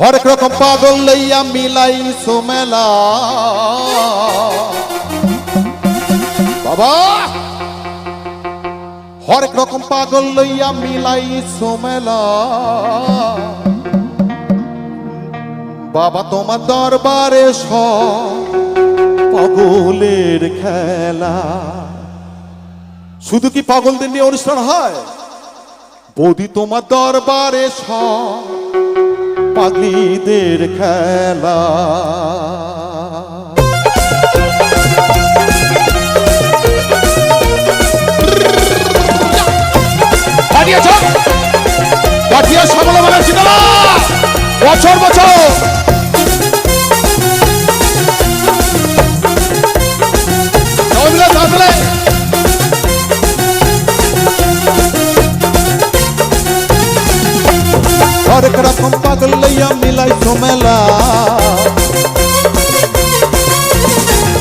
হরেক রকম পাগল লইয়া মিলাই মেলা বাবা! হরেক রকম পাগল লইয়া মিলাই মেলা বাবা, তোমার দরবারে পাগলের খেলা। শুধু কি পাগলদের নিয়ে অনুষ্ঠান হয়? বৌদি, তোমার দরবারে সব পাগলিদের খেলা। বছর বছর! পাগল মিলাইছো মেলা।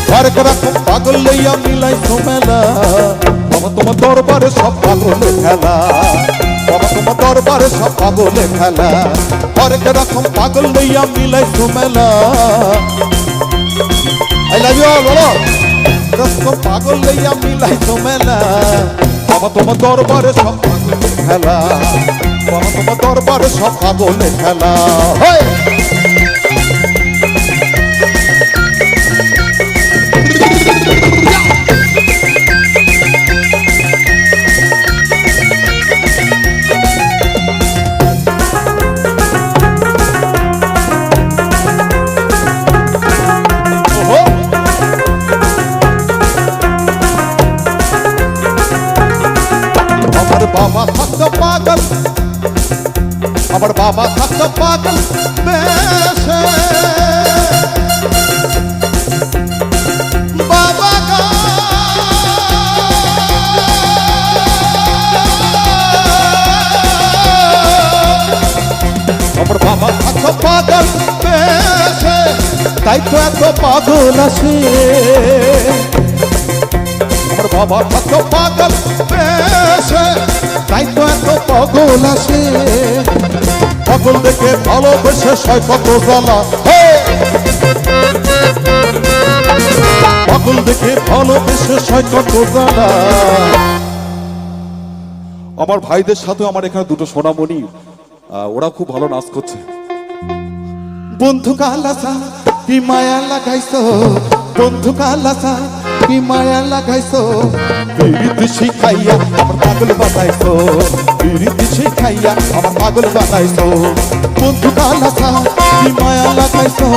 হরেক রকম পাগল লইয়া মিলাইছো মেলা। বাবা, তোমার দরবারে সব পাগলে খেলা। বাবা, তোমার দরবারে সব পাগলে খেলা। হরেক রকম পাগল লইয়া মিলাইছো মেলা। আই লাভ ইউ বলো। রকম পাগল লইয়া মিলাইছো মেলা। বাবা, তোমার দরবারে সব পাগলে খেলা। তোমার দরবারে সব পাগলে খেলা হয় বাবা থাকতো পাগল। আমার বাবা থাকতো পাগল বেশে। বাবা আমার বাবা থাকতো পাগল বেশে, তাই তো এত পাগল আছে। আমার বাবা কত পাগল পেশে তাই তো এত পাগল আছে। পাগল দেখে ভালোবেসে সয় কত জ্বালা! পাগল দেখে ভালোবেসে সয় কত জ্বালা আমার ভাইদের সাথে আমার এখানে দুটো সোনামণি। ওরা খুব ভালো নাচ করছে। বন্ধু কালাসা, কি মায়া লাগাইছো? বন্ধু কালাসা কি মায়া লাগাইছো? বিরিতি শিখাইয়া আমার পাগল বানাইছো। বিরিতি শিখাইয়া আমার পাগল বানাইছো। বন্ধু কালাসা কি মায়া লাগাইছো?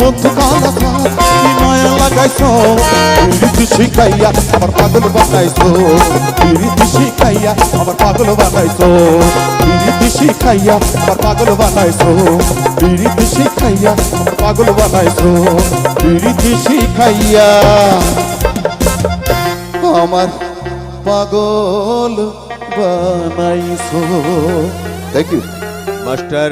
বন্ধু কালাসা কি মায়া লাগাইছো? বিরিতি শিখাইয়া, আমার পাগল বানাইছো। বিরিতি শিখাইয়া, আমার পাগল বানাইছো। বিরিতি শিখাইয়া, আমার পাগল বানাইছো। বিরিতি শিখাইয়া, আমার পাগল বানাইছো। বিরিতি শিখাইয়া, আমার পাগল বানাইছো। Thank you master